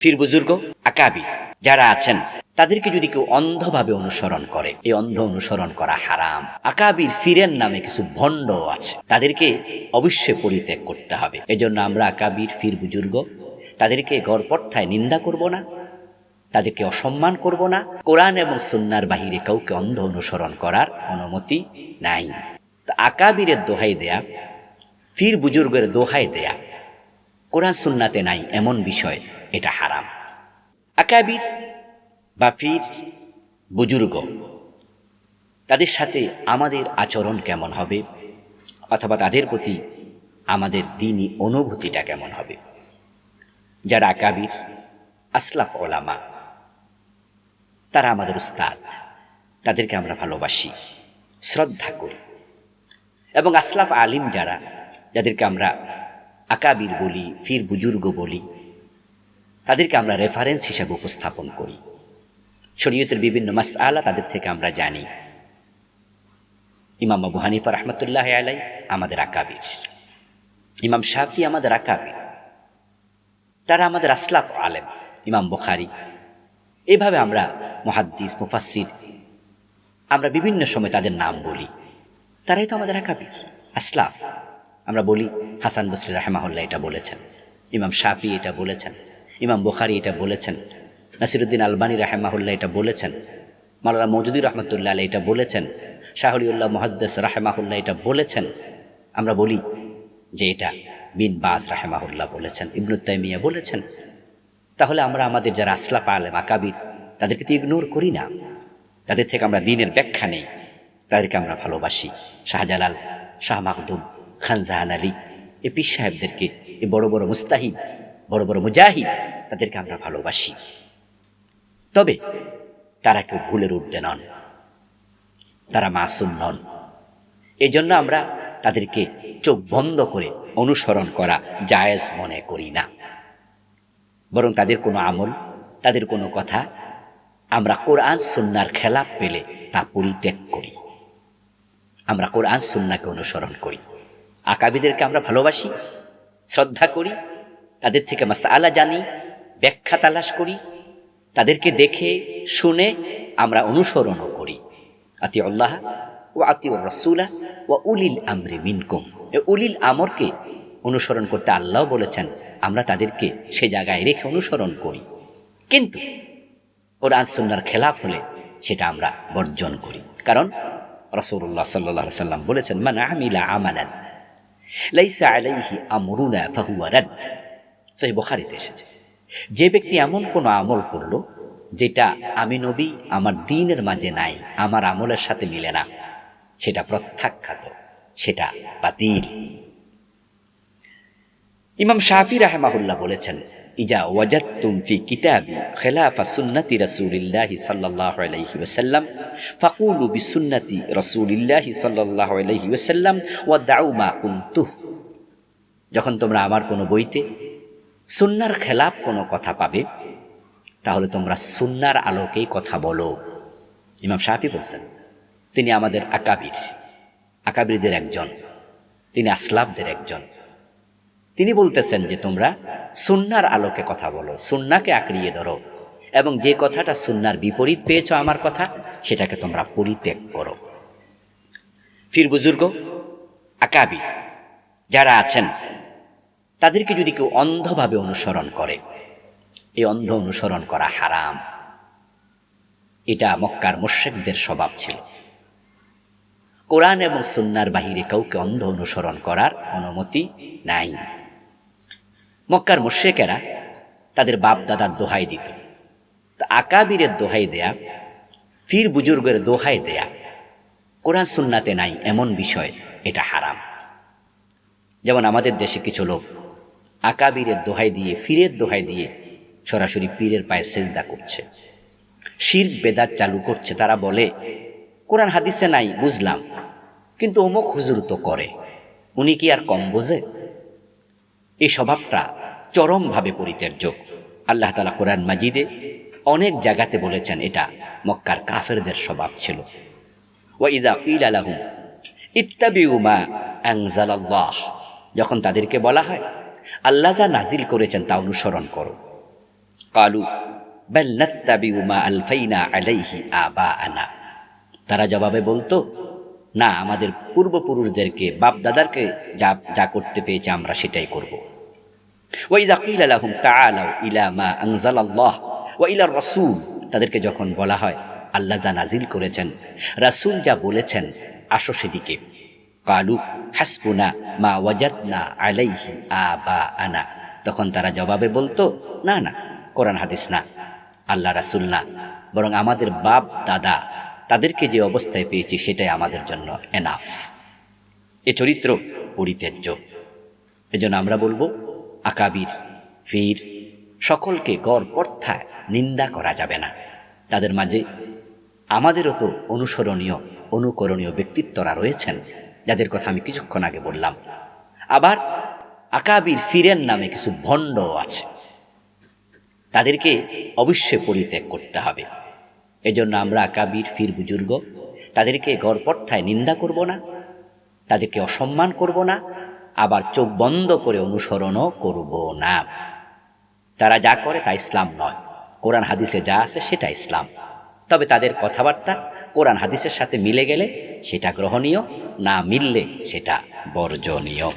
ফির বুজুর্গ, আকাবি, যারা আছেন, তাদেরকে যদি কেউ অন্ধভাবে অনুসরণ করে, এই অন্ধ অনুসরণ করা হারাম। আকাবির ফিরেন নামে কিছু ভণ্ড আছে, তাদেরকে অবশ্যই পরিত্যাগ করতে হবে। এজন্য আমরা আকাবির ফির বুজুর্গ, তাদেরকে গড়পর্থায় নিন্দা করব না, তাদেরকে অসম্মান করব না। কোরআন এবং সুন্নার বাহিরে কাউকে অন্ধ অনুসরণ করার অনুমতি নাই। আকাবিরের দোহাই দেয়া, ফির বুজুর্গের দোহাই দেয়া কোরআন সুন্নাতে নাই, এমন বিষয়, এটা হারাম। আকাবির বা ফির বুজুর্গ, তাদের সাথে আমাদের আচরণ কেমন হবে? অথবা তাদের প্রতি আমাদের দিনই অনুভূতিটা কেমন হবে? যারা আকাবির, আসলাফ ওলামা, তারা আমাদের উস্তাদ, তাদেরকে আমরা ভালোবাসি, শ্রদ্ধা করি। এবং আসলাফ আলিম যারা, যাদেরকে আমরা আকাবির বলি, ফির বুজুর্গ বলি। তাদেরকে আমরা রেফারেন্স হিসাবে উপস্থাপন করি। শরীয়তের বিভিন্ন মাস আলা তাদের থেকে আমরা জানি। ইমাম আবু হানিফা রহমতুল্লাহ আলাই আমাদের আকাবির। ইমাম শাফি আমাদের আকাবির। তারা আমাদের আসলাফ আলেম, ইমাম বুখারি। এভাবে আমরা মহাদ্দিস মুফাসির আমরা বিভিন্ন সময় তাদের নাম বলি। তারাই তো আমাদের আকাবির, আসলাফ। আমরা বলি, হাসান বসরি রাহেমাহুল্লাহ এটা বলেছেন। ইমাম শাফি এটা বলেছেন। ইমাম বুখারি এটা বলেছেন। নাসিরুদ্দিন আলবানী রাহেমাহুল্লাহ এটা বলেছেন। মালানা মজুদুর রহমতুল্লাহ আলী এটা বলেছেন। শাহরিউল্লাহ মহাদ্দেস রাহেমাহুল্লাহ এটা বলেছেন। আমরা বলি যে এটা বিন বাস রাহেমাহুল্লাহ বলেছেন ইবনুত তাইমিয়া বলেছেন। তাহলে আমরা আমাদের যারা আসলাফ আলেম, আকাবির, তাদেরকে তো ইগনোর করি না। তাদের থেকে আমরা দিনের ব্যাখ্যা নেই। তাদেরকে আমরা ভালোবাসি। শাহজালাল, শাহ মাকদুম খান জাহান আলী, এ পীর সাহেবদেরকে, এ বড় বড় মুস্তাহিদ, বড় বড় মুজাহিদ, তাদেরকে আমরা ভালোবাসি। তবে তারা কেউ ভুলের ঊর্ধ্বে নন। তারা মাসুম নন। এজন্য আমরা তাদেরকে চোখ বন্ধ করে অনুসরণ করা জায়েজ মনে করি না। বরং তাদের কোনো আমল, তাদের কোনো কথা আমরা কোরআন সুন্নার খেলাপ পেলে তা পরিত্যাগ করি। আমরা কোরআন সুন্নাকে অনুসরণ করি। আকাবিদেরকে আমরা ভালোবাসি, শ্রদ্ধা করি, তাদের থেকে মাস আলা জানি, ব্যাখ্যা তালাশ করি, তাদেরকে দেখে, শুনে আমরা অনুসরণও করি। আতি আল্লাহ ও আতি রসুলা ও উলিল আমরে মিনকুম। উলিল আমরকে অনুসরণ করতে আল্লাহ বলেছেন, আমরা তাদেরকে সে জায়গায় রেখে অনুসরণ করি। কিন্তু কোরআন সুন্নার খেলাফ হলে সেটা আমরা বর্জন করি। কারণ রসুল্লাহ সাল্লাহ সাল্লাম বলেছেন মানে আমিলা আমালান লাইসা আলাইহি আমরুনা ফাহুয়া এসেছে। যে ব্যক্তি এমন কোনো আমল করল, যেটা আমি নবী, আমার দিনের মাঝে নাই, আমার আমলের সাথে মিলে না, সেটা প্রত্যাখ্যাত, সেটা বাতিল। ইমাম শাফি রাহেমাহুল্লাহ বলেছেন ইজা ওয়াজাত্তুম ফি কিতাবি খেলাফা সুন্নতি রাসূলিল্লাহি সাল্লাল্লাহু আলাইহি ওয়াসাল্লাম, ফাকুলু বিসুন্নতি রাসূলিল্লাহি সাল্লাল্লাহু আলাইহি ওয়াসাল্লাম ওয়া দাউ মা কুনতুহ। যখন তোমরা আমার কোনো বইতে সুন্নার খেলাফ কোনো কথা পাবে, তাহলে তোমরা সুন্নার আলোকেই কথা বলো। ইমাম শাফি বলছেন, তিনি আমাদের আকাবির, আকাবিরদের একজন। তিনি আসলাফদের একজন। তিনি বলতেছেন যে তোমরা সুন্নার আলোকে কথা বলো, সুন্নাকে আঁকড়িয়ে ধরো এবং যে কথাটা সুন্নার বিপরীত পেয়েছ আমার কথা, সেটাকে তোমরা পরিত্যাগ করো। ফির বুজুর্গ, আকাবি যারা আছেন, তাদেরকে যদি কেউ অন্ধভাবে অনুসরণ করে, এই অন্ধ অনুসরণ করা হারাম। এটা মক্কার মোশেকদের স্বভাব ছিল। কোরআন এবং সুন্নার বাহিরে কাউকে অন্ধ অনুসরণ করার অনুমতি নাই। মক্কার মোশেকেরা তাদের বাপ দাদার দোহাই দিত। আকাবিরের দোহাই দেয়া ফির বুজুর্গের দোহাই দেয়া, কোরআন সুন্নাতে নাই এমন বিষয়, এটা হারাম। যেমন আমাদের দেশে কিছু লোক আকাবিরের দোহাই দিয়ে ফিরের দোহাই দিয়ে সরাসরি পীরের পায়ে সেজদা করছে। শির বেদাত চালু করছে, তারা বলে, কোরআন হাদিসে নাই, বুঝলাম, কিন্তু অমুক হুজুর তো করে, উনি কি আর কম বোঝে? এই স্বভাবটা চরমভাবে পরিত্যাজ্য। আল্লাহ তালা কোরআন মাজিদে অনেক জায়গাতে বলেছেন এটা মক্কার কাফেরদের স্বভাব ছিল। ওয়াইদা আনজালাল্লাহ, যখন তাদেরকে বলা হয়, আল্লাহ যা নাজিল করেছেন তা অনুসরণ করো। কালু আলাইহি আবাআনা। তারা জবাবে বলতো, না, আমাদের পূর্বপুরুষদেরকে বাপ দাদারকে যা যা করতে পেয়েছে আমরা সেটাই করব। ওয়াইদা কিলা লাহুম তাআলাউ ইলা মা আনজালাল্লাহ। ওয়া ইলা রাসূল, তাদেরকে যখন বলা হয়, আল্লাহ যা নাজিল করেছেন, রাসূল যা বলেছেন, আসো সেদিকে। কালু হাসবুনা মা ওয়াজাদনা আলাইহি আবা আনা তখন তারা জবাবে বলতো, না না, কোরআন হাদিস না, আল্লাহ রাসূল না। বরং আমাদের বাপ, দাদা, তাদেরকে যে অবস্থায় পেয়েছি, সেটাই আমাদের জন্য এনাফ এ চরিত্র পরিত্যাজ্য। এজন্য আমরা বলব আকাবির, ফির, সকলকে গড় পর্থায় নিন্দা করা যাবে না। তাদের মাঝে আমাদেরও তো অনুসরণীয়, অনুকরণীয় ব্যক্তিত্বরা রয়েছেন, যাদের কথা আমি কিছুক্ষণ আগে বললাম। আবার আকাবির ফিরেন নামে কিছু ভণ্ড আছে। তাদেরকে অবশ্যই পরিত্যাগ করতে হবে। এজন্য আমরা আকাবির, ফির বুজুর্গ, তাদেরকে গড়পর্থায় নিন্দা করব না, তাদেরকে অসম্মান করব না আবার চোখ বন্ধ করে অনুসরণও করব না। তারা যা করে তা ইসলাম নয়। কোরআন হাদিসে যা আছে সেটা ইসলাম। তবে তাদের কথাবার্তা কোরআন হাদিসের সাথে মিলে গেলে সেটা গ্রহণীয়, না মিললে সেটা বর্জনীয়।